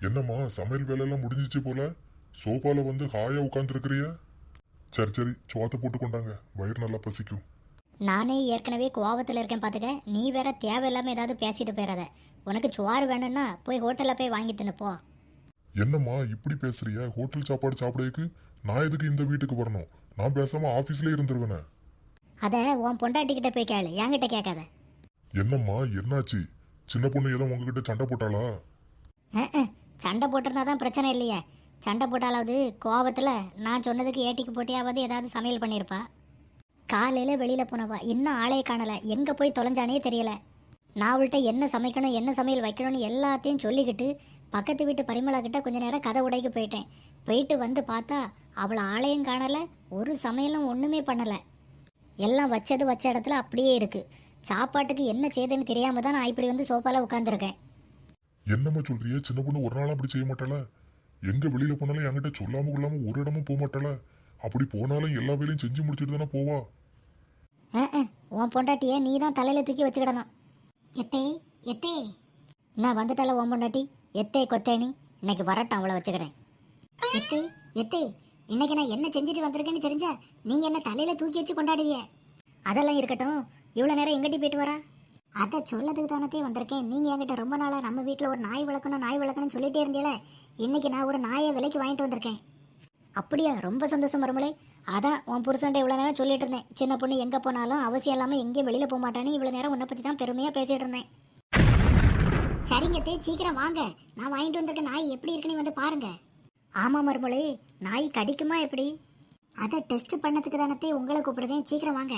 என்னம்மா சமையல் வேலையெல்லாம் முடிஞ்சிச்சு போல? சோஃபால வந்து ஹாயா உட்காந்துருக்கிறிய சரி சரி சோத்தை போட்டு கொண்டாங்க. வயிறு நல்லா பசிக்கும். நானே ஏற்கனவே கோவத்தில் இருக்கேன் பார்த்துக்க நீ வேற தேவையில்லாமல் ஏதாவது பேசிட்டு போயிடாத உனக்கு சோறு வேணும்னா போய் ஹோட்டலில் போய் வாங்கி தின்னு போ. என்னம்மா இப்படி பேசுறிய? ஹோட்டல் சாப்பாடு சாப்பிடறதுக்கு நான் எதுக்கு இந்த வீட்டுக்கு வரணும்? நான் பேசாம ஆபீஸ்லயே இருந்துருவேனே. அதை உன் பொண்டாட்டிக்கிட்ட போய் கேளு. என்கிட்ட கேட்காத. என்னம்மா என்னாச்சு? சின்ன பொண்ணு ஏதோ உங்ககிட்ட சண்டை போட்டாளா? சண்டை போட்டிருந்தா தான் பிரச்சனை இல்லையே. சண்டை போட்டாலாவது கோபத்தில் நான் சொன்னதுக்கு ஏட்டிக்கு போட்டியாவது ஏதாவது சமையல் பண்ணியிருப்பா காலையில் வெளியில் போனவா இன்னும் ஆளே காணலை. எங்கே போய் தொலைஞ்சானே தெரியல. நான் அவள்கிட்ட என்ன சமைக்கணும் என்ன சமையல் வைக்கணும்னு எல்லாத்தையும் சொல்லிக்கிட்டு பக்கத்து வீட்டு பரிமளா கிட்ட கொஞ்ச நேரம் கதை உடைக்கு போயிட்டேன். போயிட்டு வந்து பார்த்தா அவளை ஆளையும் காணலை ஒரு சமையலும் ஒன்றுமே பண்ணலை. எல்லாம் வச்சது வச்ச இடத்துல அப்படியே இருக்குது சாப்பாட்டுக்கு என்ன செய்யுதுன்னு தெரியாமல் தான் நான் இப்படி வந்து சோஃபாவில் உட்காந்துருக்கேன் என்னம்மா சொல்றிய? சின்ன பொண்ணு ஒரு நாளாக அப்படி செய்ய மாட்டாளா? எங்க வெளியில போனாலும் என்கிட்ட சொல்லாம கொள்ளாம ஒரு இடமும் போக மாட்டாளா? அப்படி போனாலும் எல்லா வேலையும் செஞ்சு முடிச்சுட்டு தானே போவா? உன் பொண்டாட்டிய நீ தான் தலையில தூக்கி வச்சுக்கிடணும். எத்தே எத்தே. நான் வந்துட்டால உன் பொண்டாட்டி? எத்தே கொத்தேனி. இன்னைக்கு வரட்டும் அவளை வச்சுக்கிறேன். எத்தே எத்தே. இன்னைக்கு நான் என்ன செஞ்சுட்டு வந்திருக்கேன்னு தெரிஞ்சா நீங்க என்ன தலையில தூக்கி வச்சு கொண்டாடுவிய? அதெல்லாம் இருக்கட்டும். இவ்வளோ நேரம் எங்கிட்டி போயிட்டு வரா? அதை சொல்லதுக்கு தானத்தே வந்திருக்கேன். நீங்க என்கிட்ட ரொம்ப நாளா நம்ம வீட்டில் ஒரு நாய் வளர்க்கணும் நாய் வளர்க்கணும்னு சொல்லிட்டே இருந்தீங்களே? இன்னைக்கு நான் ஒரு நாயை விலைக்கு வாங்கிட்டு வந்திருக்கேன். அப்படியா? ரொம்ப சந்தோஷம் மருமலை அதான் உன் புருஷன்ட்ட இவ்வளோ நேரம் சொல்லிட்டு இருந்தேன். சின்ன பொண்ணு எங்கே போனாலும் அவசியம் இல்லாமல் எங்கேயும் வெளியில் போக மாட்டானே இவ்வளோ நேரம் உன்னை பற்றி தான் பெருமையாக பேசிட்டு இருந்தேன். சரிங்க தே சீக்கிரம் வாங்க. நான் வாங்கிட்டு வந்திருக்க நாய் எப்படி இருக்குன்னு வந்து பாருங்க. ஆமாம் மறுமொழி நாய் கடிக்குமா எப்படி? அதை டெஸ்ட் பண்ணதுக்கு தானே உங்களை கூப்பிடுதேன் சீக்கிரம் வாங்க.